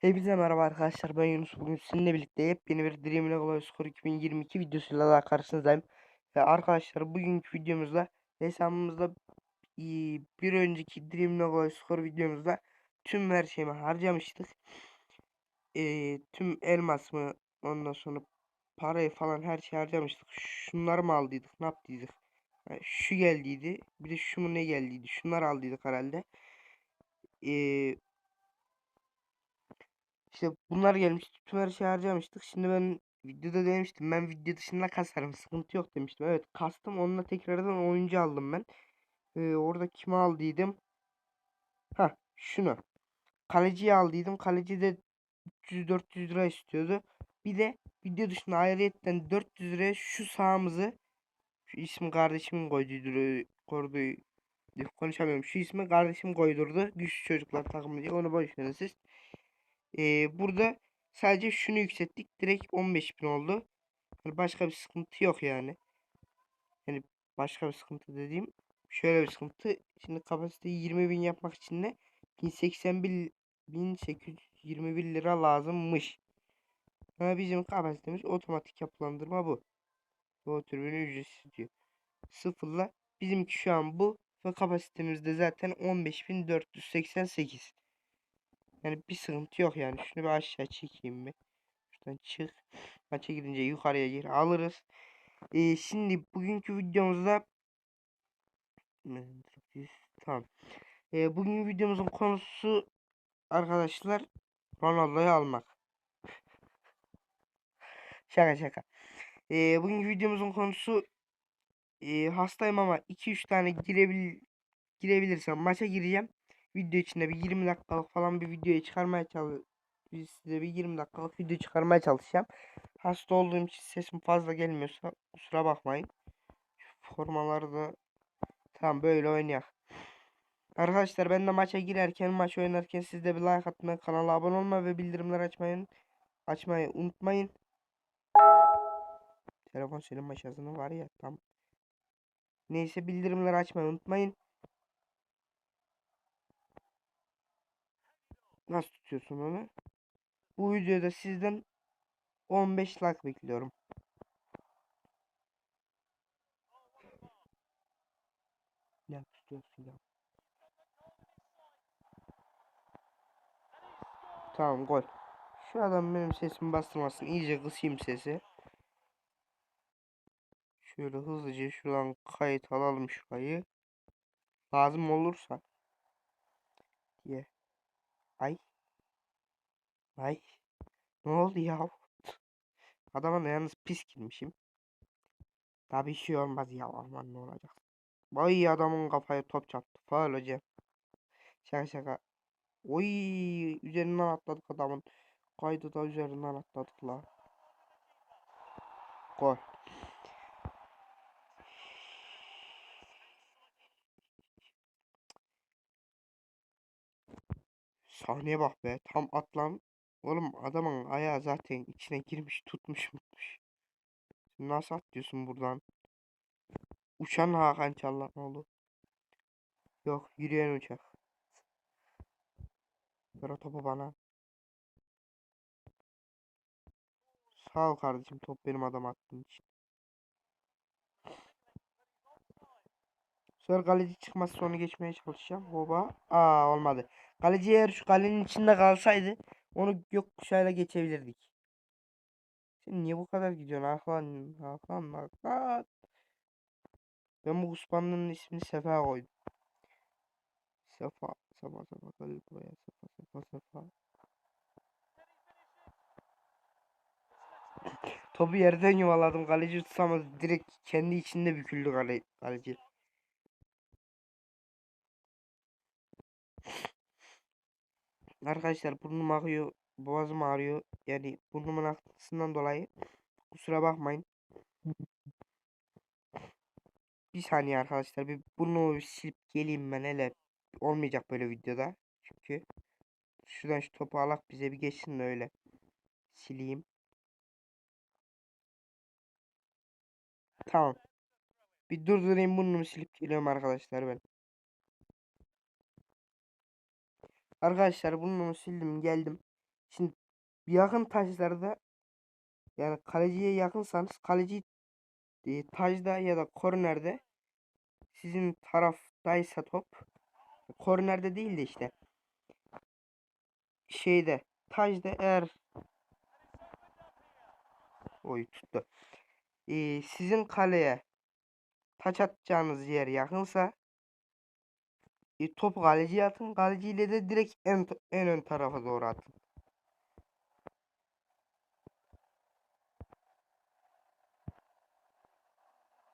Hepinize merhaba arkadaşlar ben Yunus. Bugün sizinle birlikte yepyeni bir Dream Legacy Score 2022 videosuyla daha karşınızdayım. Ve arkadaşlar bugünkü videomuzda hesabımızda iyi, bir önceki Dream Legacy Score videomuzda tüm her şeyimi harcamıştık. Ee, tüm elmasımı ondan sonra parayı falan her şeyi harcamıştık. Şunları mı aldıydık ne yaptıydık? Ha, şu geldiydi bir de şu mu ne geldiydi? Şunları aldıydık herhalde. Ee, İşte bunlar gelmişti. Tüm her şeyi harcamıştık. Şimdi ben videoda demiştim. Ben video dışında kasarım. Sıkıntı yok demiştim. Evet kastım. Onunla tekrardan oyuncu aldım ben. Ee, orada kimi aldıydım? Ha şunu. Kaleciyi aldıydım. Kaleci de 300-400 lira istiyordu. Bir de video dışında ayrıyetten 400 liraya şu sahamızı şu ismi kardeşimin koyduydu. Koyduğu konuşamıyorum. Şu ismi kardeşim koydurdu. Güçlü çocuklar takımı diye. Onu boş verin siz. Ee, burada sadece şunu yükselttik. Direkt 15.000 oldu. Yani başka bir sıkıntı yok yani. Yani başka bir sıkıntı dediğim şöyle bir sıkıntı. Şimdi kapasiteyi 20.000 yapmak için de 1081 1821 lira lazımmış. Ama bizim kapasitemiz otomatik yapılandırma bu. Bu türbünü ücretsiz diyor. Sıfırla bizimki şu an bu ve kapasitemizde zaten 15488. Yani bir sıkıntı yok yani. Şunu bir aşağı çekeyim bir. Şuradan çık. Maça gidince yukarıya gir alırız. Ee, şimdi bugünkü videomuzda tamam. Ee, bugünkü videomuzun konusu arkadaşlar Ronaldo'yu almak. Şaka şaka. Ee, bugünkü videomuzun konusu e, hastayım ama 2-3 tane girebil girebilirsem maça gireceğim. Video içinde bir 20 dakikalık falan bir videoyu çıkarmaya çalışacağım. Size bir 20 dakikalık video çıkarmaya çalışacağım. Hasta olduğum için sesim fazla gelmiyorsa kusura bakmayın. Formaları da tam böyle oynayak. Arkadaşlar ben de maça girerken maç oynarken siz de bir like atmayı, kanala abone olmayı ve bildirimler açmayı açmayı unutmayın. Telefon senin başarısının var ya tam. Neyse bildirimleri açmayı unutmayın. Nasıl tutuyorsun onu? Bu videoda sizden 15 like bekliyorum. Ne tutuyorsun ya? Tamam gol. Şu adam benim sesimi bastırmasın. İyice kısayım sesi. Şöyle hızlıca şuradan kayıt alalım şurayı. Lazım olursa. Diye. Ay. Ay. Ne oldu ya? Adama da yalnız pis girmişim. Daha bir şey olmaz ya aman ne olacak. Vay adamın kafaya top çarptı. Faul hocam. Şaka şaka. Oy üzerinden atladık adamın. Kaydı da üzerinden atladık la. Gol. Sahneye bak be. Tam atlan. Oğlum adamın ayağı zaten içine girmiş tutmuş mutmuş. Nasıl atlıyorsun buradan? Uçan Hakan Çallanoğlu. Yok yürüyen uçak. Ver o topu bana. Sağ ol kardeşim top benim adam attığın için. Sonra kaleci çıkmaz sonra geçmeye çalışacağım. Hoba. Aa olmadı. Kaleci eğer şu kalenin içinde kalsaydı onu gökkuşağıyla geçebilirdik. Sen niye bu kadar gidiyorsun Hakan? Hakan Hakan. Ben bu Osmanlı'nın ismini Sefa koydum. Sefa. Sefa Sefa gel buraya. Sefa Sefa Sefa. Topu yerden yuvaladım. Kaleci tutamadı. Direkt kendi içinde büküldü kale, kaleci. Arkadaşlar burnum ağrıyor. Boğazım ağrıyor. Yani burnumun aktısından dolayı. Kusura bakmayın. Bir saniye arkadaşlar. Bir burnumu bir silip geleyim ben hele. Olmayacak böyle videoda. Çünkü şuradan şu topu alak bize bir geçsin de öyle. Sileyim. Tamam. Bir durdurayım burnumu silip geliyorum arkadaşlar ben. Arkadaşlar burnumu sildim geldim. Şimdi yakın taçlarda yani kaleciye yakınsanız kaleci e, taçda ya da kornerde sizin taraftaysa top kornerde değil de işte şeyde taçda eğer oy tuttu. E, sizin kaleye taç atacağınız yer yakınsa e, topu kaleciye atın. Kaleciyle de direkt en, en ön tarafa doğru atın.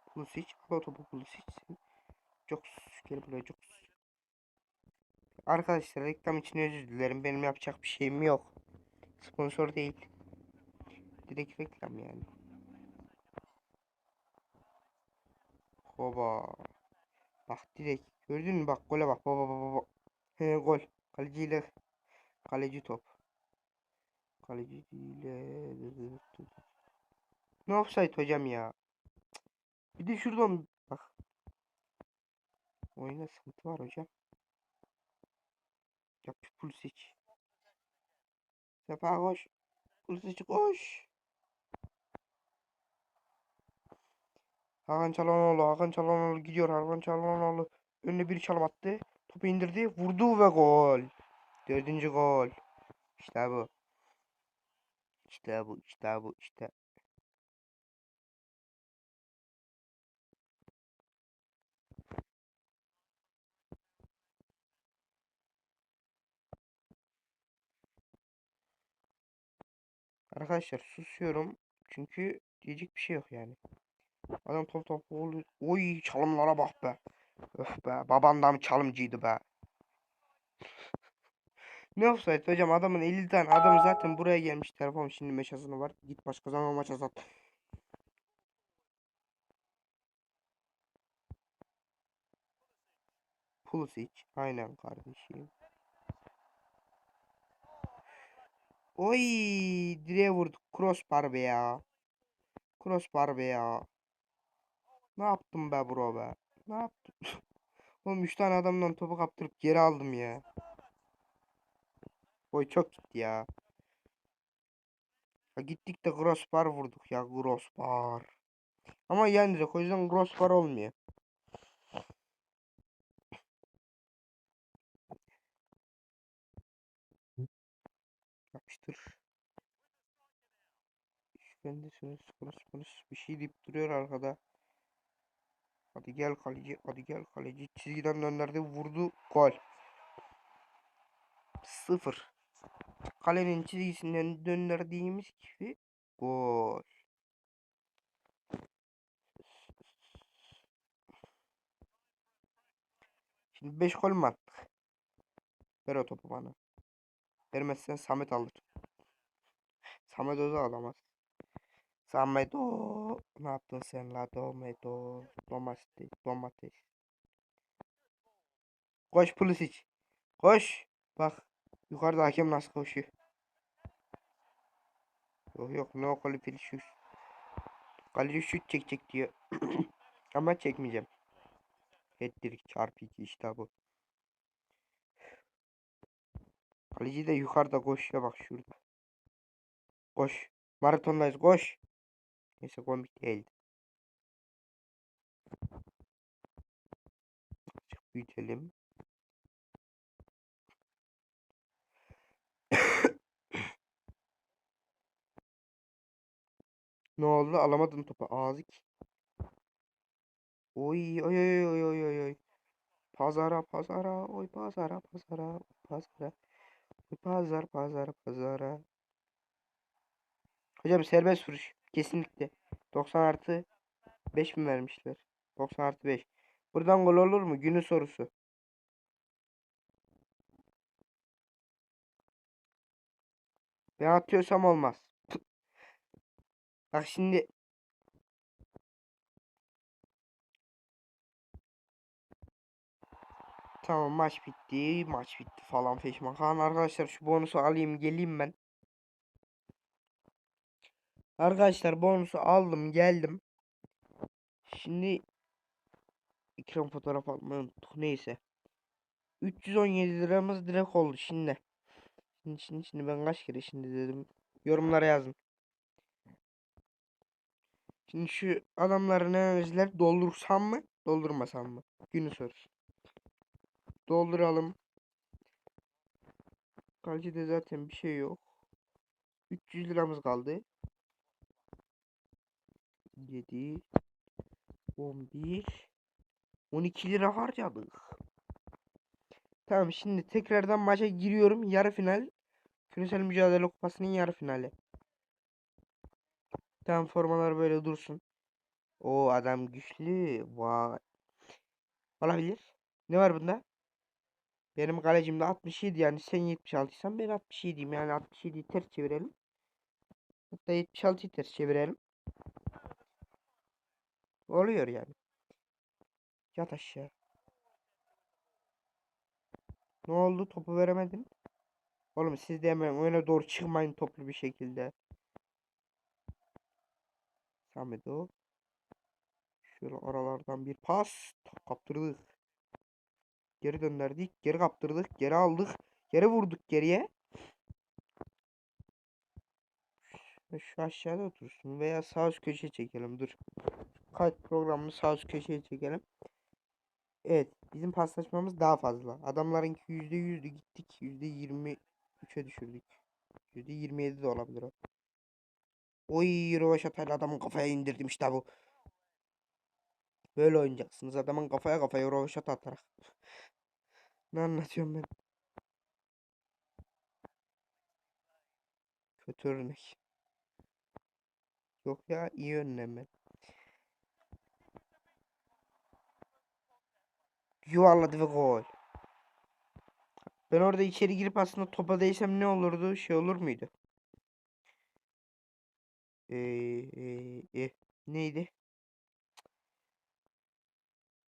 Pulisic. Al topu Pulisic. Çok gel buraya çok. Arkadaşlar reklam için özür dilerim. Benim yapacak bir şeyim yok. Sponsor değil. Direkt reklam yani. Hoba. Bak direkt. Gördün mü? Bak gole bak. Baba baba baba. He gol. Kaleciyle kaleci top. Kaleciyle ne offside hocam ya. Bir de şuradan bak. Oyunda sıkıntı var hocam. Yap Pulisic. Sefa koş. Pulisic koş. Hakan Çalhanoğlu, Hakan Çalhanoğlu gidiyor. Hakan Çalhanoğlu önüne bir çalım attı. Topu indirdi, vurdu ve gol. Dördüncü gol. İşte bu. İşte bu, işte bu, işte. Arkadaşlar susuyorum. Çünkü diyecek bir şey yok yani. Adam top top. Oy çalımlara bak be. Öf be. Babandan çalımcıydı be. Ne offside hocam adamın 50 tane adam zaten buraya gelmiş telefon şimdi meşasını var. Git başka zaman maça sat. Pulisic aynen kardeşim. Oy direğe vurduk. Crossbar be ya. Crossbar be ya. Ne yaptım be bro be? Ne yaptım? Oğlum 3 tane adamdan topu kaptırıp geri aldım ya. Oy çok gitti ya. ya gittik de crossbar vurduk ya crossbar. Ama yendik o yüzden crossbar olmuyor. Yapıştır. Konuş konuş. Bir şey deyip duruyor arkada. Hadi gel kaleci. Hadi gel kaleci. Çizgiden döndürdü. Vurdu. Gol. Sıfır. Kalenin çizgisinden döndürdüğümüz gibi gol. Şimdi 5 gol mü attık? Ver o topu bana. Vermezsen Samet alır. Samet o da alamaz. Samet o. Ne yaptın sen la Domedo? Domates. Domates. Koş Pulisic. Koş. Bak. Yukarıda hakem nasıl koşuyor. Yok yok no qualify şut. Kaleci şut çekecek diyor. Ama çekmeyeceğim. Hattrick çarpı 2 işte bu. Kaleci de yukarıda koşuyor bak şurada. Koş. Maratondayız koş. Neyse komik değildi. Azıcık büyütelim. ne oldu? Alamadın topu. Ağzik. Oy oy oy oy oy oy oy. Pazara pazara oy pazara pazara pazara. Pazar pazar pazara. Hocam serbest vuruş. Kesinlikle. 90 artı 5 mi vermişler? 90 artı 5. Buradan gol olur mu? Günün sorusu. Ben atıyorsam olmaz. Bak şimdi Tamam maç bitti. Maç bitti falan feşmakan. Arkadaşlar şu bonusu alayım geleyim ben. Arkadaşlar bonusu aldım geldim. Şimdi ekran fotoğraf almayı unuttuk. Neyse. 317 liramız direkt oldu şimdi. Şimdi, şimdi, şimdi ben kaç kere şimdi dedim. Yorumlara yazın. Şimdi şu adamların enerjileri doldursam mı? Doldurmasam mı? Günü sorusu. Dolduralım. Kalcide zaten bir şey yok. 300 liramız kaldı. 7 11 12 lira harcadık. Tamam şimdi tekrardan maça giriyorum. Yarı final. Küresel Mücadele Kupası'nın yarı finali. Tamam formalar böyle dursun. O adam güçlü. Vay. Olabilir. Ne var bunda? Benim kalecimde 67 yani sen 76'ysan ben 67'yim yani 67'yi ters çevirelim. Hatta 76'yı ters çevirelim. Oluyor yani. Yat aşağı. Ne oldu? Topu veremedin. Oğlum siz de hemen öne doğru çıkmayın toplu bir şekilde. Samedo. Şöyle aralardan bir pas. Kaptırdık. Geri döndürdük. Geri kaptırdık. Geri aldık. Geri vurduk geriye. Şu aşağıda otursun. Veya sağ üst köşeye çekelim. Dur. Kayıt programını sağ üst köşeye çekelim. Evet. Bizim paslaşmamız daha fazla. Adamlarınki %100'dü gittik. %23'e düşürdük. %27 de olabilir o. Oy Rovaşatayla adamın kafaya indirdim işte bu. Böyle oynayacaksınız. Adamın kafaya kafaya Rovaşat atarak. ne anlatıyorum ben? Kötü örnek. Yok ya iyi önlem. Yuvarladı ve gol. Ben orada içeri girip aslında topa değsem ne olurdu? Şey olur muydu? Ee, ee, ee, neydi?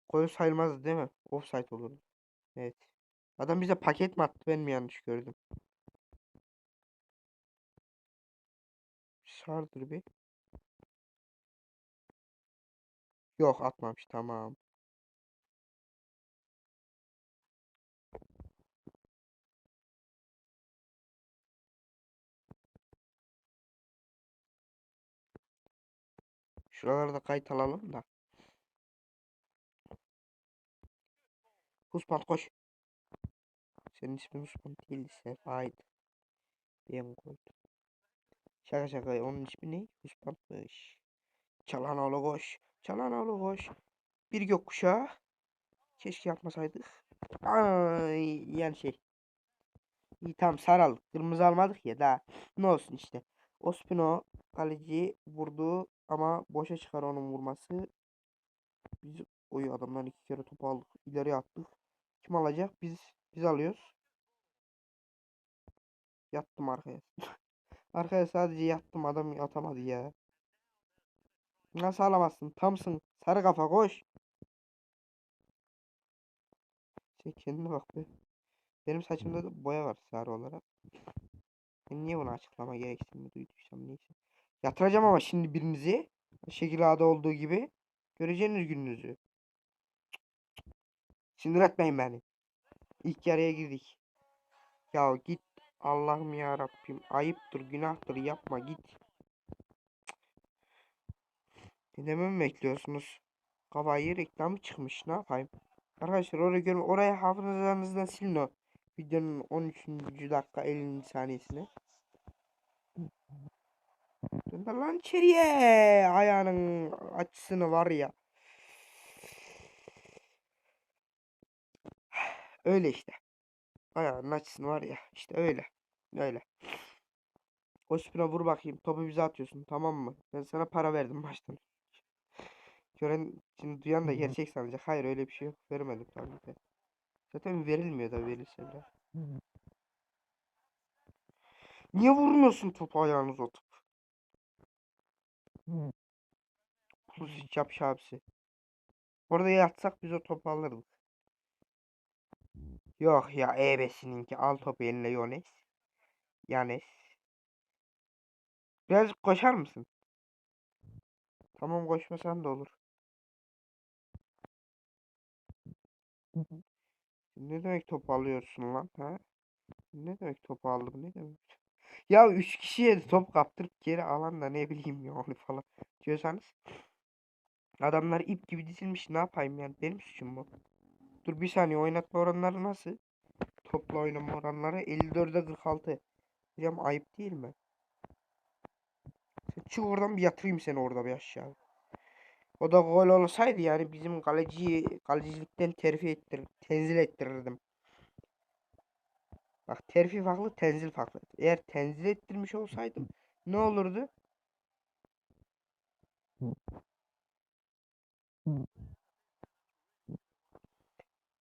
Gol sayılmazdı değil mi? Offside olurdu. Evet. Adam bize paket mi attı? Ben mi yanlış gördüm? Sardır bir. Yok atmamış tamam. Şuralarda kayıt alalım da. Husband koş. Senin ismin Husband değildi Sefa'ydı. Ben koydum. Şaka şaka onun ismi ne? Husband'mış. Çalhanoğlu koş. Çalhanoğlu koş. Bir gökkuşağı. Keşke yapmasaydık. Ay yani şey. İyi tamam sarı aldık. Kırmızı almadık ya daha. Ne olsun işte. Ospino kaleci vurdu ama boşa çıkar onun vurması. Biz oy adamdan iki kere topu aldık. İleri attık. Kim alacak? Biz biz alıyoruz. Yattım arkaya. arkaya sadece yattım adam atamadı ya. Nasıl alamazsın? Tamsın. Sarı kafa koş. Sen kendine bak be. Benim saçımda da boya var sarı olarak. Ben niye bunu açıklama gereksinimi duyduysam neyse. Yatıracağım ama şimdi birinizi. Şekil A'da olduğu gibi. Göreceğiniz gününüzü. Sinir etmeyin beni. İlk yarıya girdik. Ya git. Allah'ım ya Rabbim. Ayıptır, günahtır. Yapma git. Ne dememi bekliyorsunuz? Kafayı reklamı çıkmış. Ne yapayım? Arkadaşlar oraya görme. Oraya hafızanızdan silin o. Videonun 13. dakika 50. saniyesine. Döndür lan içeriye. Ayağının açısını var ya. Öyle işte. Ayağının açısını var ya. İşte öyle. Öyle. Ospina vur bakayım. Topu bize atıyorsun. Tamam mı? Ben sana para verdim baştan. Gören şimdi duyan da gerçek sanacak. Hayır öyle bir şey yok. Vermedim tabii ki. Zaten verilmiyor da verilse bile. Niye vurmuyorsun topu ayağınıza o top? Bu sıçap şapsi. Orada yatsak biz o topu alırdık. Yok ya ebesininki al topu eline Yones. Yanes. Biraz koşar mısın? Tamam koşmasan da olur. Ne demek top alıyorsun lan ha? Ne demek topu aldı bu ne demek? Ya 3 kişiye top kaptırıp geri alan da ne bileyim ya onu falan diyorsanız. Adamlar ip gibi dizilmiş ne yapayım yani benim suçum bu. Dur bir saniye oynatma oranları nasıl? Topla oynama oranları 54'e 46. Hocam ayıp değil mi? Çık oradan bir yatırayım seni orada bir aşağı. O da gol olsaydı yani bizim kaleciyi kalecilikten terfi ettir, tenzil ettirirdim. Bak terfi farklı, tenzil farklı. Eğer tenzil ettirmiş olsaydım ne olurdu?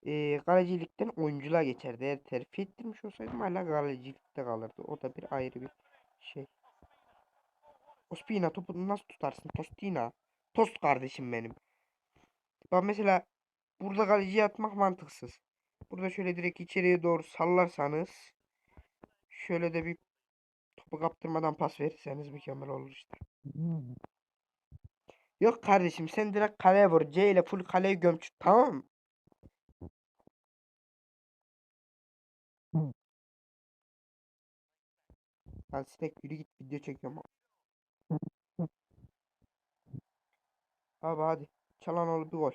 Ee, kalecilikten oyunculuğa geçerdi. Eğer terfi ettirmiş olsaydım hala kalecilikte kalırdı. O da bir ayrı bir şey. Ospina topu nasıl tutarsın? Tostina. Tost kardeşim benim. Bak mesela burada kaleciye atmak mantıksız. Burada şöyle direkt içeriye doğru sallarsanız şöyle de bir topu kaptırmadan pas verirseniz mükemmel olur işte. Yok kardeşim sen direkt kaleye vur. C ile full kaleye gömç. Tamam mı? Lan sinek yürü git video çekiyorum. Abi hadi. Çalan ol bir gol.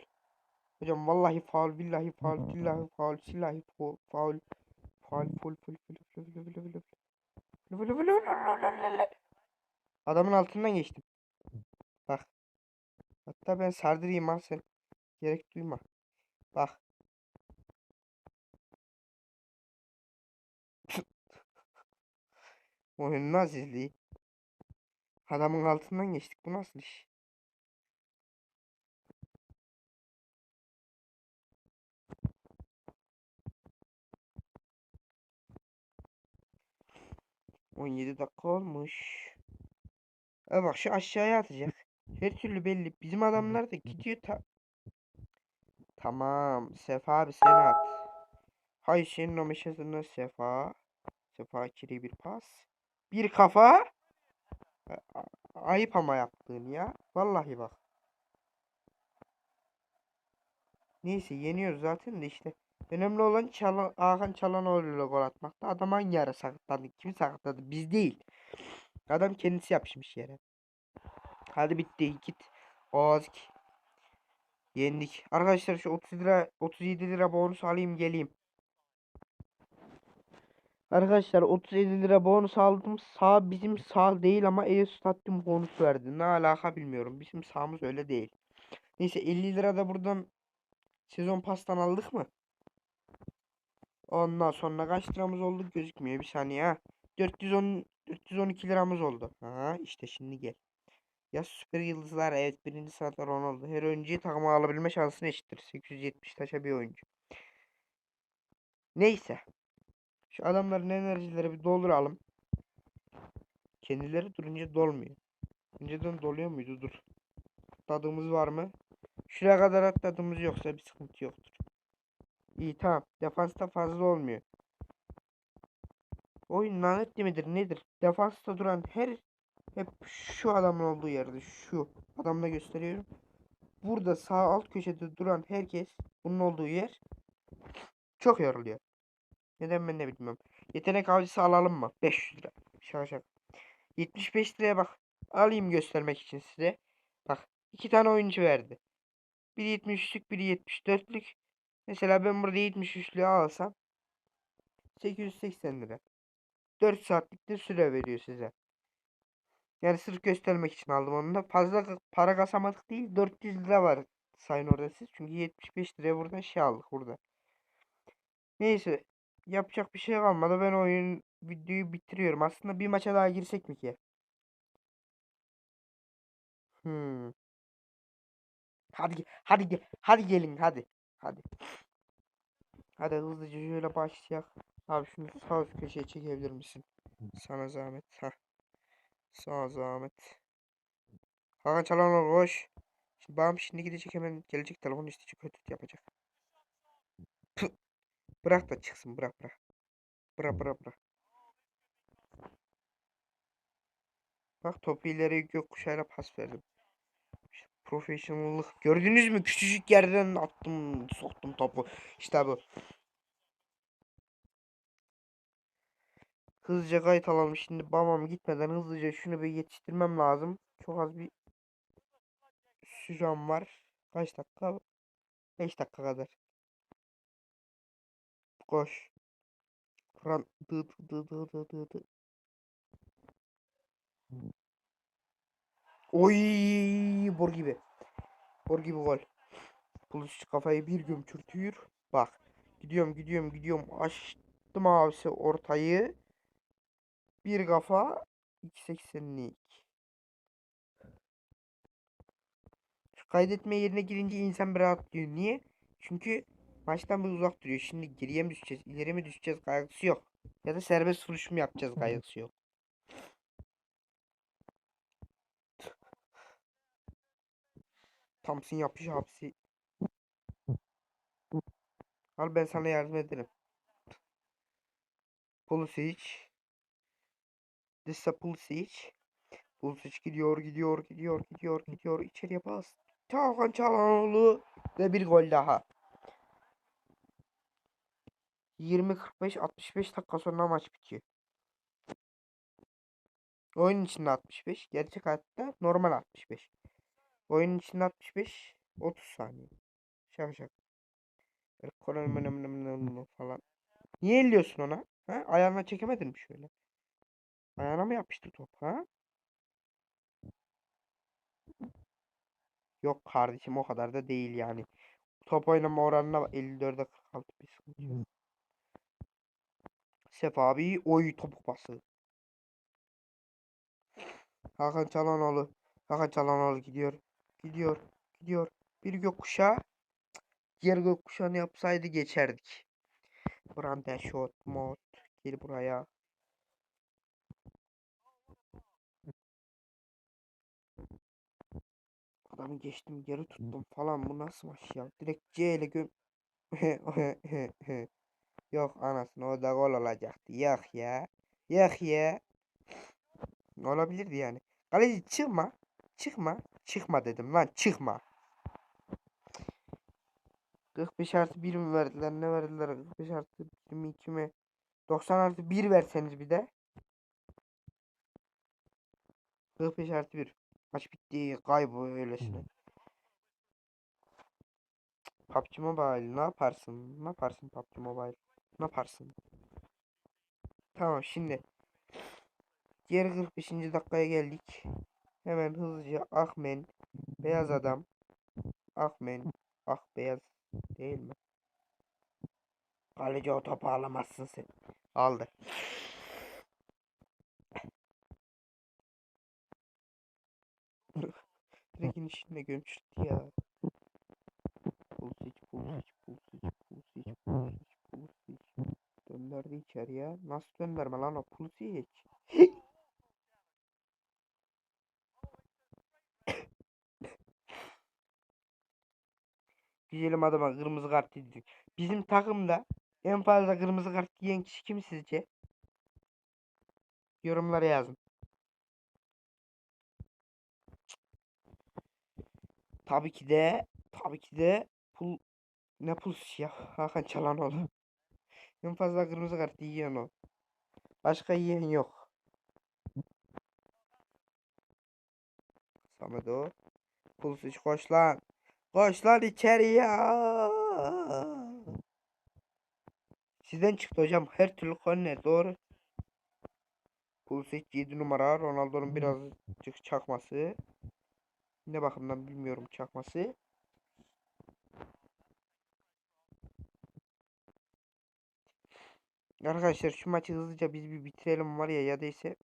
Hocam vallahi faul billahi faul billahi faul sillahi faul faul faul faul faul faul Adamın altından geçtim. Bak. Hatta ben sardırayım ha sen. Gerek duyma. Bak. Oyunun azizliği. Adamın altından geçtik. Bu nasıl iş? On yedi dakika olmuş. E bak şu aşağıya atacak. Her türlü belli. Bizim adamlar da gidiyor ta... Tamam. Sefa abi sen at. Hay senin o meşasını Sefa. Sefa ikili bir pas. Bir kafa. Ayıp ama yaptığın ya. Vallahi bak. Neyse yeniyoruz zaten de işte. Önemli olan Çalan, Hakan Çalhanoğlu'yla gol atmakta. Adam hangi ara sakatlandı? Kim sakatladı? Biz değil. Adam kendisi yapışmış yere. Hadi bitti git. Oğazk. Yendik. Arkadaşlar şu 30 lira 37 lira bonus alayım geleyim. Arkadaşlar 37 lira bonus aldım. Sağ bizim sağ değil ama e-stadyum bonus verdi. Ne alaka bilmiyorum. Bizim sağımız öyle değil. Neyse 50 lira da buradan sezon pastan aldık mı? Ondan sonra kaç liramız oldu gözükmüyor. Bir saniye ha. 410 412 liramız oldu. Ha işte şimdi gel. Ya süper yıldızlar evet birinci sırada Ronaldo. Her oyuncuyu takıma alabilme şansını eşittir. 870 taşa bir oyuncu. Neyse. Şu adamların enerjileri bir dolduralım. Kendileri durunca dolmuyor. Önceden doluyor muydu? Dur. Tadımız var mı? Şuraya kadar atladığımız yoksa bir sıkıntı yoktur. İyi tamam. Defansta fazla olmuyor. Oyun lanetli midir nedir? Defansta duran her hep şu adamın olduğu yerde şu adamla gösteriyorum. Burada sağ alt köşede duran herkes bunun olduğu yer çok yoruluyor. Neden ben de bilmiyorum. Yetenek avcısı alalım mı? 500 lira. Şaka şaka. 75 liraya bak. Alayım göstermek için size. Bak iki tane oyuncu verdi. Biri 73'lük biri 74'lük. Mesela ben burada 73'lüğü alsam 880 lira. 4 saatlik de süre veriyor size. Yani sırf göstermek için aldım onu da. Fazla para kasamadık değil. 400 lira var sayın orada siz. Çünkü 75 liraya buradan şey aldık burada. Neyse. Yapacak bir şey kalmadı. Ben oyun videoyu bitiriyorum. Aslında bir maça daha girsek mi ki? Hmm. Hadi hadi hadi gelin hadi. Hadi. Hadi hızlıca şöyle başlayak. Abi şunu sağ üst köşeye çekebilir misin? Sana zahmet. Hah. Sana zahmet. Hakan Çalhanoğlu koş. Şimdi babam şimdi gidecek hemen gelecek telefon isteyecek kötü yapacak. Püh. Bırak da çıksın bırak bırak. Bırak bırak bırak. Bak topu ileri gökkuşağıyla pas verdim. Profesyonellik. Gördünüz mü? Küçücük yerden attım, soktum topu. İşte bu. Hızlıca kayıt alalım. Şimdi babam gitmeden hızlıca şunu bir yetiştirmem lazım. Çok az bir sürem var. Kaç dakika? 5 dakika kadar. Koş. Kur'an dı dı dı dı dı dı. Oy bor gibi. Bor gibi gol. Pulisic kafayı bir gömçürtüyor. Bak. Gidiyorum gidiyorum gidiyorum. Açtım abisi ortayı. Bir kafa 2.80'lik. Şu kaydetme yerine girince insan bir rahatlıyor. Niye? Çünkü maçtan bir uzak duruyor. Şimdi geriye mi düşeceğiz, ileri mi düşeceğiz kaygısı yok. Ya da serbest vuruş mu yapacağız kaygısı yok. Thompson yapış hapsi. Al ben sana yardım ederim. Pulisic. Dissa Pulisic. Pulisic gidiyor, gidiyor, gidiyor, gidiyor, gidiyor. İçeriye pas. Hakan Çalhanoğlu ve bir gol daha. 20-45-65 dakika sonra maç bitiyor. Oyun içinde 65. Gerçek hayatta normal 65. Oyun içinde 65. 30 saniye. Şak şak. Böyle nım falan. Niye elliyorsun ona? Ha? Ayağına çekemedin mi şöyle? Ayağına mı yapıştı top ha? Yok kardeşim o kadar da değil yani. Top oynama oranına 54'e 46 bir sıkıntı. Sef abi oy topuk bası. Hakan Çalhanoğlu. Hakan Çalhanoğlu gidiyor. Gidiyor. Gidiyor. Bir gökkuşağı. Diğer gökkuşağını yapsaydı geçerdik. Brande shot mod. Gel buraya. Adamı geçtim geri tuttum falan. Bu nasıl maç ya? Direkt C ile göm... Yok anasını o da gol olacaktı. Yok ya. Yok ya. Olabilirdi yani. Kaleci çıkma. Çıkma. Çıkma dedim lan çıkma. 45 artı 1 mi verdiler ne verdiler? 45 artı 22 mi 90 artı 1 verseniz bir de. 45 artı 1 maç bitti kaybı öylesine. PUBG Mobile ne yaparsın? Ne yaparsın PUBG Mobile? Ne yaparsın? Tamam şimdi diğer 45. dakikaya geldik hemen hızlıca Ahmen beyaz adam Ahmen ah beyaz Değil mi? Kaleci o topu alamazsın sen. Aldı. Direkin içinde gömçürttü ya. Pulsic, pulsic, pulsic, pulsic, pulsic, pulsic. Gönderdi içeriye. Nasıl gönderme lan o pulsic? Güzelim adama kırmızı kart yedik. Bizim takımda en fazla kırmızı kart yiyen kişi kim sizce? Yorumlara yazın. Tabii ki de tabii ki de pul ne pul ya Hakan Çalhanoğlu. en fazla kırmızı kart yiyen o. Başka yiyen yok. Samet o. Pulsic koş lan. Koş lan içeri ya. Sizden çıktı hocam. Her türlü korner doğru. Pulisic 7 numara. Ronaldo'nun birazcık çakması. Ne bakımdan bilmiyorum çakması. Arkadaşlar şu maçı hızlıca biz bir bitirelim var ya ya da ise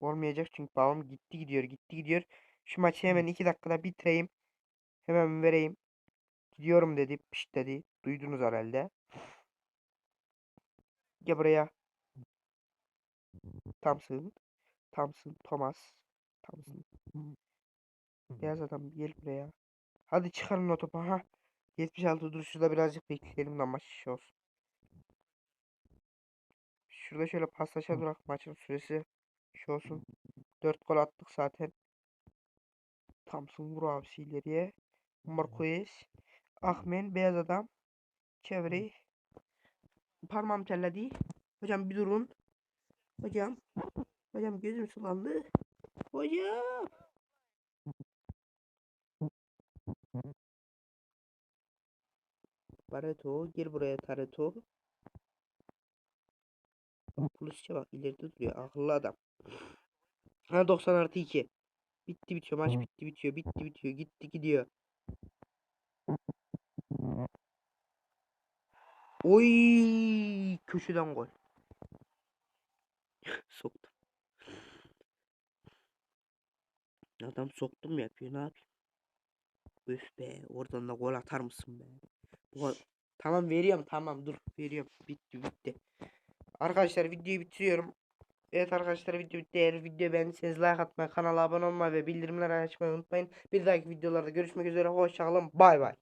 olmayacak çünkü babam gitti gidiyor gitti gidiyor. Şu maçı hemen 2 dakikada bitireyim. Hemen vereyim. Gidiyorum dedi. Pişt dedi. Duydunuz herhalde. Gel buraya. Thompson. Thompson. Thomas. Thompson. Beyaz adam gel buraya. Hadi çıkarın o topu. Ha. 76 dur şurada birazcık bekleyelim de maç şey olsun. Şurada şöyle paslaşa durak maçın süresi şey olsun. 4 gol attık zaten. Thompson vur abisi ileriye. Marquez. Ahmen beyaz adam. Çevreyi. Parmağım telledi. Hocam bir durun. Hocam. Hocam gözüm sulandı. Hocam. Bareto gir buraya Tareto. Polisçe bak ileride duruyor. Akıllı adam. Ha 90 artı 2. Bitti bitiyor maç bitti bitiyor bitti bitiyor gitti gidiyor. Oy köşeden gol. Soktum. Adam soktum yapıyor ne yapayım? Öf be oradan da gol atar mısın be? Gol- Tamam veriyorum tamam dur veriyorum. Bitti bitti. Arkadaşlar videoyu bitiriyorum. Evet arkadaşlar video bitti. Videoyu beğendiyseniz like atmayı, kanala abone olmayı ve bildirimleri açmayı unutmayın. Bir dahaki videolarda görüşmek üzere. Hoşçakalın. Bay bay.